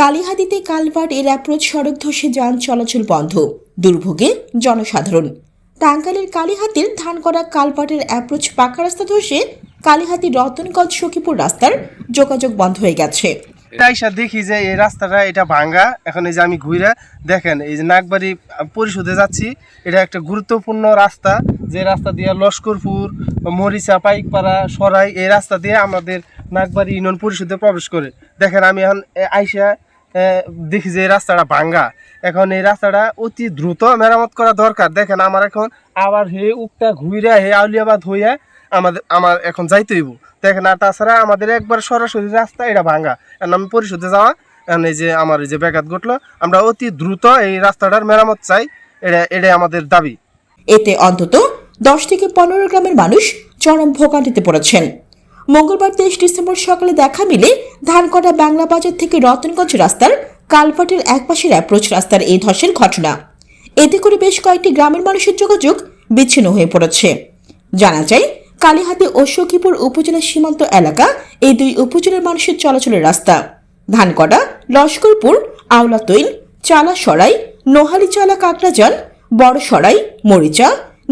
কালীহাতিতে culvert এর approach সড়ক ধসে যান চলাচল বন্ধ। দুর্ভোগে জনসাধারণ। টাঙ্গাইলের কালীহাতির ধান করা কালভার্টের অ্যাপ্রোচ পাকা রাস্তা ধসে কালীহাতি রতনগঞ্জ সখীপুর রাস্তার যোগাযোগ বন্ধ হয়ে গেছে। আইসা দেখি যে এই রাস্তাটা এটা ভাঙ্গা। এখন এই যে আমি ঘুরে দেখেন, এই যে নাগবাড়ি পরিশোধে যাচ্ছি, এটা একটা গুরুত্বপূর্ণ রাস্তা। যে রাস্তা দিয়ে লস্করপুর, মরিচা, পাইকপাড়া, সরাই এই রাস্তা দিয়ে আমাদের নাগবাড়ি ইউনিয়ন পরিষদে প্রবেশ করে। দেখেন আমি এখন আইসা দেখি যে রাস্তাটা ভাঙ্গা। এখন এই রাস্তাটা অতি দ্রুত মেরামত করা দরকার। দেখেন, আমার এখন আবার হে উকটা ঘুরে হে আউলিয়াবাদ হইয়া আমাদের আমার এখন যাইতে হইব। দেখেন, আর তাছাড়া আমাদের একবার সরাসরি রাস্তা এটা ভাঙ্গা। এখন আমি পরিশোধে যাওয়া এই যে আমার এই যে ব্যাঘাত ঘটলো, আমরা অতি দ্রুত এই রাস্তাটার মেরামত চাই। এটা এটাই আমাদের দাবি। এতে অন্তত দশ থেকে পনেরো গ্রামের মানুষ চরম ভোগান্তিতে পড়েছেন। মঙ্গলবার তেইশ ডিসেম্বর সকালে দেখা মিলে ধানকটা বাংলা বাজার থেকে রতনগঞ্জ রাস্তার কালভার্টের একপাশের অ্যাপ্রোচ রাস্তার এই ধসের ঘটনা। এতে করে বেশ কয়েকটি গ্রামের মানুষের যোগাযোগ বিচ্ছিন্ন হয়ে পড়েছে। জানা যায়, কালীহাতি ও সখীপুর উপজেলা সীমান্ত এলাকা এই দুই উপজেলার মানুষের চলাচলের রাস্তা। ধানকটা লস্করপুর আওলাতৈল চালা সরাই নোহালি চালা কাকড়াজান বড় সরাই মরিচা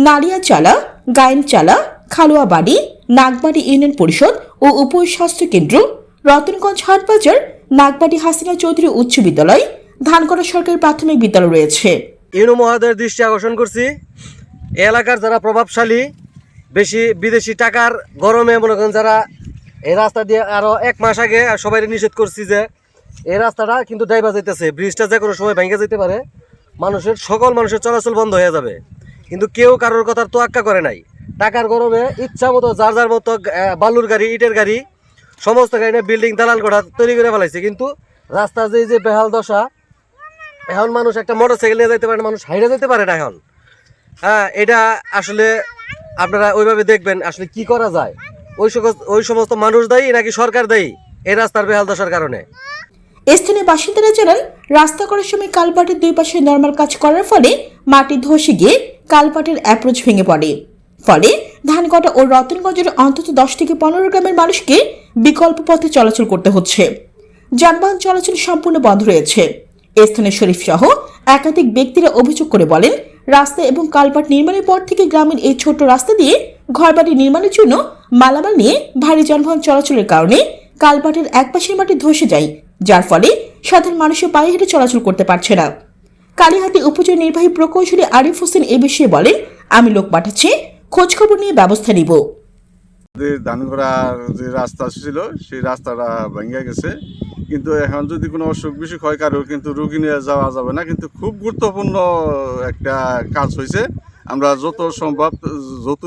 নালিয়াচালা গায়েনচালা খালুয়াবাড়ি নাগবাড়ি ইউনিয়ন পরিষদ ও উপস্বাস্থ্য কেন্দ্র, রতনগঞ্জ হাটবাজার নাগবাড়ি হাসিনা চৌধুরী উচ্চ বিদ্যালয় ধানকড়া সরকারি প্রাথমিক বিদ্যালয় রয়েছে। ইউনো মহোদয়ের দৃষ্টি আকর্ষণ করছি। এলাকার যারা প্রভাবশালী, বেশি বিদেশি টাকার গরমে মনে করেন যারা, এই রাস্তা দিয়ে আরও এক মাস আগে সবাই নিষেধ করছি যে, এই রাস্তাটা কিন্তু ডাইবা যাইতেছে, ব্রিজটা যে কোনো সময় ভেঙে যেতে পারে, মানুষের, সকল মানুষের চলাচল বন্ধ হয়ে যাবে। কিন্তু কেউ কারোর কথার তোয়াক্কা করে নাই। টাকার গরমে ইচ্ছা মতো যার যার মতো বালুর গাড়ি, ইটের গাড়ি, সমস্ত গাড়ি বিল্ডিং দালাল কোঠা তৈরি করে ফেলাইছে। কিন্তু রাস্তার যে যে বেহাল দশা, এখন মানুষ একটা মোটর সাইকেল নিয়ে যেতে পারে মানুষ হাইরে যেতে পারে না এখন। হ্যাঁ এটা আসলে আপনারা ওইভাবে দেখবেন, আসলে কি করা যায়? ওই সকল- ওই সমস্ত মানুষ দায়ী নাকি সরকার দায়ী? এই রাস্তার বেহাল দশার কারণে। স্থানীয় বাসিন্দারা জানান, রাস্তা করার সময় কালপাটের দুই পাশে নর্মাল কাজ করার ফলে মাটি ধসে গিয়ে কালপাটের অ্যাপ্রোচ ভেঙে পড়ে। ফলে ধানকটা ও রতনগঞ্জের অন্তত দশ থেকে পনেরো গ্রামের মানুষকে বিকল্প পথে চলাচল করতে হচ্ছে। যানবাহন চলাচল সম্পূর্ণ বন্ধ রয়েছে। স্থানীয় শরীফ সহ একাধিক ব্যক্তিরা অভিযোগ করে বলেন, রাস্তা এবং কালপাট নির্মাণের পর থেকে গ্রামের এই ছোট রাস্তা দিয়ে ঘরবাড়ি নির্মাণের জন্য মালামাল নিয়ে ভারী যানবাহন চলাচলের কারণে কালপাটের একপাশের মাটি ধসে যায়, যার ফলে সাধারণ মানুষের পায়ে হেঁটে চলাচল করতে পারছে না। কালীহাতি উপজেলা নির্বাহী প্রকৌশলী আরিফ হোসেন এ বিষয়ে বলেন, আমি লোক পাঠাচ্ছি খোঁজখবর নিয়ে ব্যবস্থা নিব। যে ধান করার যে রাস্তা ছিল সেই রাস্তাটা ভেঙে গেছে। কিন্তু এখন যদি কোনো অসুখ বিসুখ হয় কারও কিন্তু রুগী নিয়ে যাওয়া যাবে না। কিন্তু খুব গুরুত্বপূর্ণ একটা কাজ হয়েছে। আমরা যত সম্ভব যত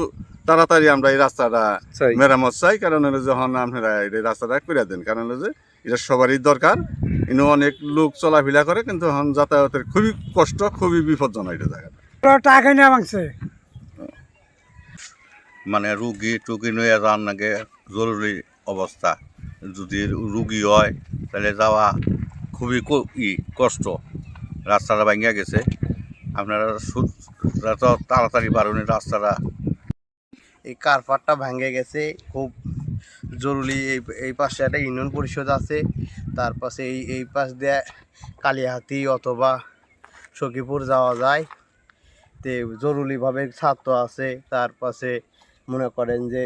তাড়াতাড়ি আমরা এই রাস্তাটা চাই। মেরামত চাই। কারণ হলো যখন আপনারা এই রাস্তাটা করে দেন কারণ হলো যে এটা সবারই দরকার। ইনো অনেক লোক চলাফেরা করে কিন্তু এখন যাতায়াতের খুবই কষ্ট খুবই বিপজ্জনক এটা জায়গা ওরা টাকা নিয়ে ভাঙছে। মানে রুগী টুগী নিয়ে যান নাকি জরুরি অবস্থা। যদি রুগী হয়, তাহলে যাওয়া খুবই ই, কষ্ট। রাস্তাটা ভাঙিয়া গেছে। আপনারা সু- যত তাড়াতাড়ি পারুন রাস্তাটা এই কারপাটটা ভেঙে গেছে। খুব জরুরি এই এই পাশে একটা ইউনিয়ন পরিষদ আছে। তার পাশে এই এই পাশ দিয়ে কালিহাতি অথবা সখীপুর যাওয়া যায়। তে জরুরিভাবে ছাত্র আছে। তার পাশে মনে করেন যে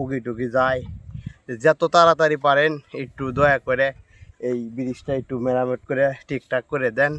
উগি টুকি যায়। যত তাড়াতাড়ি পারেন, একটু দয়া করে এই ব্রিজটা একটু মেরামত করে ঠিকঠাক করে দেন।